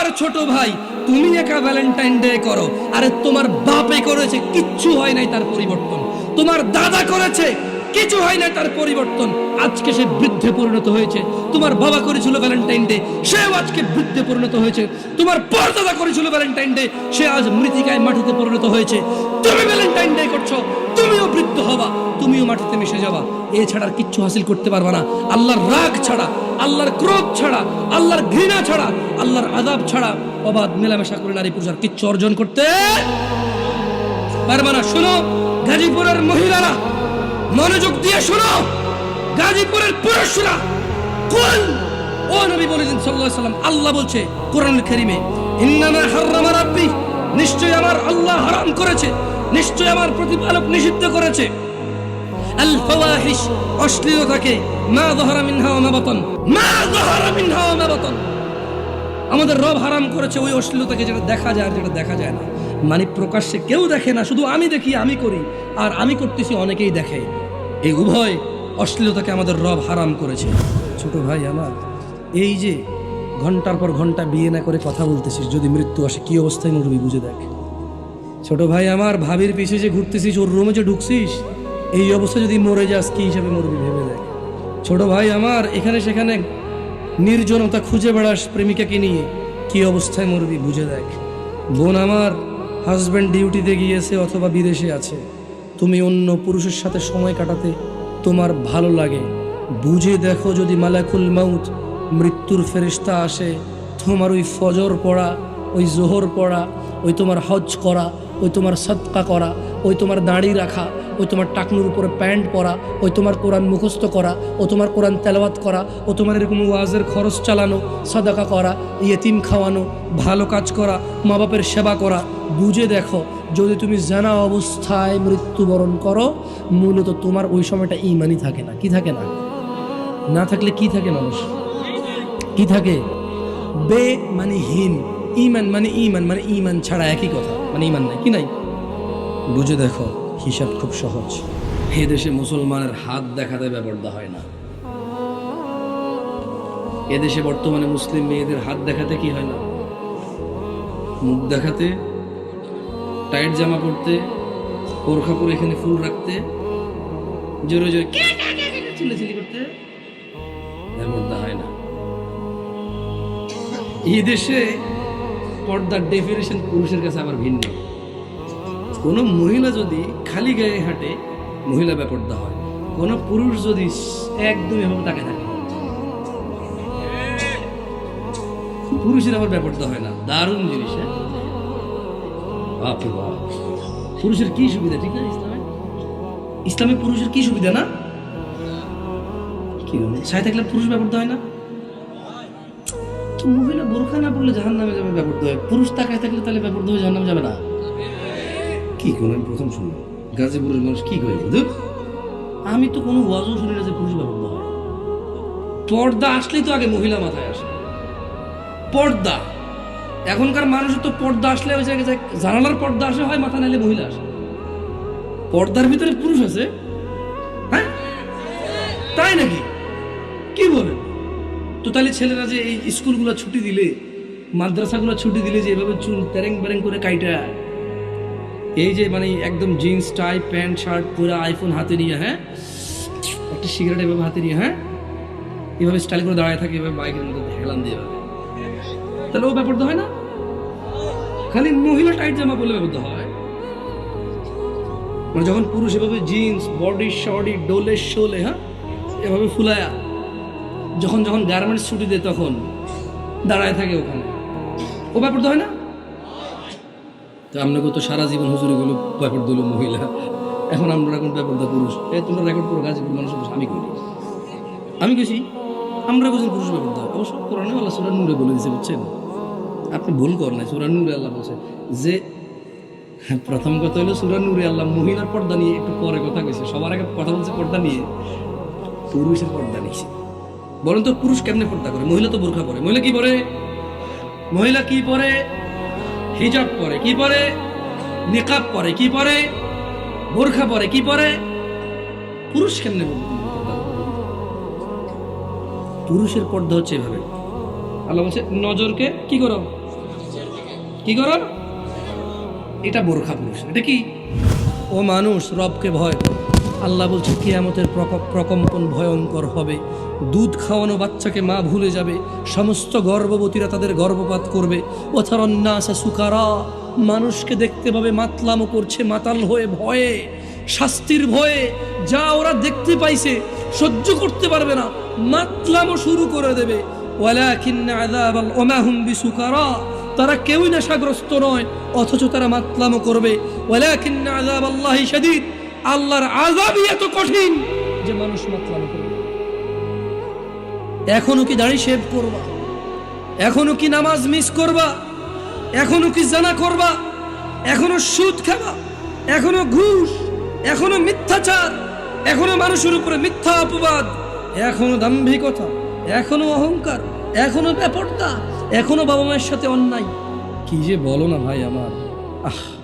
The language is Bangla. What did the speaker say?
আমার ছোট ভাই, তুমি একা ভ্যালেন্টাইন ডে করো। আরে তোমার বাপে করেছে, কিচ্ছু হয় নাই তার পরিবর্তন। তোমার দাদা করেছে, কিছু হয় না তার পরিবর্তন। আজকে সে বৃদ্ধে পরিণত হয়েছে। তোমার বাবা করেছিল ভ্যালেন্টাইন ডে সেও আজকে বৃদ্ধে পরিণত হয়েছে। তোমার পরদাদা করেছিল ভ্যালেন্টাইন ডে সে আজ মৃতিকায় মাটিতে পরিণত হয়েছে। তুমি ভ্যালেন্টাইন ডে করছ, তুমিও বৃদ্ধ হবা। তুমিও মাটিতে মিশে যাবা এছাড়া আর কিচ্ছু হাসিল করতে পারবা না। আল্লাহর রাগ ছাড়া, আল্লাহর ক্রোধ ছাড়া, আল্লাহর ঘৃণা ছাড়া, আল্লাহর আদাব ছাড়া অবাধ মেলামেশা করে নারী পুরুষ কিচ্ছু অর্জন করতে পারবা না। শোনো, গাজীপুরের মহিলারা, মনোযোগ দিয়ে শোনো। গাজীপুরের পুরুষরা কুল ও নবী বলেছেন সাল্লাল্লাহু সাল্লাম, আল্লাহ বলছে কোরআনুল কারীমে, ইন্নামা হাররামা রাব্বি নিশ্চয় আমার আল্লাহ হারাম করেছে নিশ্চয় আমার প্রতিপালক নিষিদ্ধ করেছে। আল ফাওয়াহিশ অশ্লীলতাকে মা যহরা মিনহা ওয়া মা বাতান। মা যহরা মিনহা আমাদের রব হারাম করেছে, ওই অশ্লীলতাকে যেটা দেখা যায় আর যেটা দেখা যায় না। মানে প্রকাশ্যে কেউ দেখে না, শুধু আমি দেখি, আমি করি। আর আমি করতেছি, অনেকেই দেখে। এই উভয় অশ্লীলতাকে আমাদের রব হারাম করেছে। ছোট ভাই আমার, এই যে ঘণ্টার পর ঘণ্টা বিয়ে না করে কথা বলতেছিস, যদি মৃত্যু আসে, কি অবস্থায় মরবি বুঝে দেখ। ছোট ভাই আমার, ভাবির পিছে যে ঘুরতেছিস, ওর রুমে যে ঢুকছিস এই অবস্থায় যদি মরে যাস, কি হিসাবে মরবি ভেবে দেখ। ছোট ভাই আমার, এখানে সেখানে নির্জনতা খুঁজে বেড়াস প্রেমিকাকে নিয়ে। কি অবস্থায় মরবি বুঝে দেখ। বোন আমার হাজব্যান্ড ডিউটিতে গিয়েছে অথবা বিদেশে আছে। তুমি অন্য পুরুষের সাথে সময় কাটাতে তোমার ভালো লাগে। বুঝে দেখো যদি মালাকুল মাউত মৃত্যুর ফেরিস্তা আসে, তোমার ওই ফজর পড়া, ওই জোহর পড়া, ওই তোমার হজ করা, ওই তোমার সৎকা করা, ওই তোমার দাড়ি রাখা ওই তোমার টাকনুর উপরে প্যান্ট পরা, ওই তোমার কোরআন মুখস্থ করা, ও তোমার কোরআন তেলাওয়াত করা, ও তোমার এরকম ওয়াজের খরচ চালানো, সাদাকা করা, ইয়েতিম খাওয়ানো, ভালো কাজ করা মা বাপের সেবা করা, বুঝে দেখো, যদি তুমি জানা অবস্থায় মৃত্যুবরণ করো, মূলত তোমার ওই সময়টা ইমানই থাকে না। কি থাকে না? না থাকলে কি থাকে মানুষ? কি থাকে? বে মানে হীন ইমান মানে ইমান মানে ইমান ছাড়া একই কথা। মানে ইমান নাই। কি নাই? বুঝে দেখো। হিসাব খুব সহজ। এ দেশে মুসলমানের হাত দেখাতে ব্যাপারটা হয় না। এদেশে বর্তমানে মুসলিম মেয়েদের হাত দেখাতে কি হয় না? মুখ দেখাতে, টাইট জামা পরতে, বোরখা পরে এখানে ফুল রাখতে, জোরে জোরে চিল্লাচিল্লি করতে? এমনটা হয় না। এই দেশে পর্দার ডেফিনেশন পুরুষের কাছে আবার ভিন্ন। কোনো মহিলা যদি খালি গায়ে হাঁটে, মহিলা ব্যাপারটা হয়। কোনো পুরুষ যদি একদম এভাবে তাকে থাকে, পুরুষের আবার ব্যাপারটা হয় না। দারুণ জিনিস হ্যাঁ? পুরুষের কি সুবিধা, ঠিক না ইসলামে? ইসলামে পুরুষের কি সুবিধা না? কি সাই থাকলে পুরুষ ব্যাপারটা হয় না? মহিলা বোরখা না পড়লে জাহান নামে যাবে ব্যাপারটা হয়। পুরুষ তাকায় থাকলে তাহলে ব্যাপারটা হয়ে জাহান নামে যাবে না। কি কোন আমি প্রথম শুনলাম? গাজীপুরের মানুষ কি করে বুঝুক আমি তো কোনো ওয়াজও শুনি না যে পুরুষ ব্যাপারটা হয়। পর্দা আসলেই তো আগে মহিলা মাথায় আসে। পর্দা। এখনকার মানুষের তো পর্দা আসলে ওই জায়গায় জানালার পর্দা আসে, হয় মাথা নাইলে মহিলা আসে। পর্দার ভিতরে পুরুষ আছে? হ্যাঁ? তাই নাকি? কি বলেন? তো তাহলে ছেলেরা যে এই স্কুলগুলো ছুটি দিলে, মাদ্রাসাগুলো ছুটি দিলে যে এভাবে চুল তেরেং বেরেং করে কাইটা এই যে মানে একদম জিন্স টাই প্যান্ট শার্ট পুরো আইফোন হাতে নিয়ে হ্যাঁ? একটা সিগারেট এভাবে হাতে নিয়ে হ্যাঁ? এভাবে স্টাইল করে দাঁড়ায় থাকে, এভাবে বাইকের মধ্যে হেলান দিয়ে তাহলে ও ব্যাপারটা হয় না। খালি মহিলা টাইট জামা পরলে ব্যাপারটা হয়। মানে যখন পুরুষ এভাবে জিন্স বডি শডি ডোলে শোলে হ্যাঁ? এভাবে ফুলায়া, যখন যখন গার্মেন্টস ছুটি দেয় তখন দাঁড়ায় থাকে ওখানে। ও ব্যাপারটা হয় না? তো আপনাকে তো সারা জীবন হুজুরি গুলো, ব্যাপার দিল মহিলা। এখন আমরা এখন ব্যাপারটা পুরুষ। এ, তোমরা রেকর্ড করো, গাজীপুর মানুষ আমি করি। আমি গেছি আমরা বুঝি পুরুষ ব্যাপার দেওয়া অবশ্য কোরআনে আল্লাহ সুরা নূরে বলে দিয়েছে, বুঝছেন? আপনি ভুল করেন না সুরা নূরে আল্লাহ বলছে যে, প্রথম কথা হলো সুরান নূরে আল্লাহ মহিলার পর্দা নিয়ে একটু পরে কথা কইছে। সবার আগে কথা বলছে পর্দা নিয়ে। পুরুষের পর্দা নিয়েছে। বলেন তো পুরুষ কেমনে পর্দা করে? মহিলা তো বোরখা পরে। মহিলা কি পরে? মহিলা কি পরে? হিজাব পরে, কি পরে? নিকাব পরে, কি পরে? বোরখা পরে, কি পরে? পুরুষ কেমনে পুরুষের পর্দা হচ্ছে এভাবে। আল্লাহ বলছে, নজরকে কি করো? কি করো? এটা বোরখা পুরুষ। এটা কি? ও মানুষ, রবকে ভয় করো। আল্লাহ বলছে, কেয়ামতের প্রকোপ প্রকম্পন ভয়ঙ্কর হবে। দুধ খাওয়ানো বাচ্চাকে মা ভুলে যাবে। সমস্ত গর্ভবতীরা তাদের গর্ভপাত করবে। ওথারন্যাসা সুকারা, মানুষকে দেখতে পাবে মাতলামো করছে মাতাল হয়ে ভয়ে, শাস্তির ভয়ে। যা ওরা দেখতে পাইছে, সহ্য করতে পারবে না। মাতলামো শুরু করে দেবে। তারা কেউই নেশাগ্রস্ত নয়, অথচ তারা মাতলামো করবে। ওয়ালাকিন্না আযাবাল্লাহি শাদীদ আল্লাহর আযাবই এত কঠিন যে মানুষ মাতলামো করবে। এখনও কি দাড়ি শেভ করবা? এখনও কি নামাজ মিস করবা? এখনও কি জানা করবা? এখনও সুদ খাবা? এখনও ঘুষ? এখনও মিথ্যাচার? এখনও মানুষের উপরে মিথ্যা অপবাদ? এখনও দাম্ভিকতা? এখনও অহংকার? এখনও ব্যাপারটা এখনও বাবা মায়ের সাথে অন্যায়? কি যে বলো না ভাই আমার। আহ!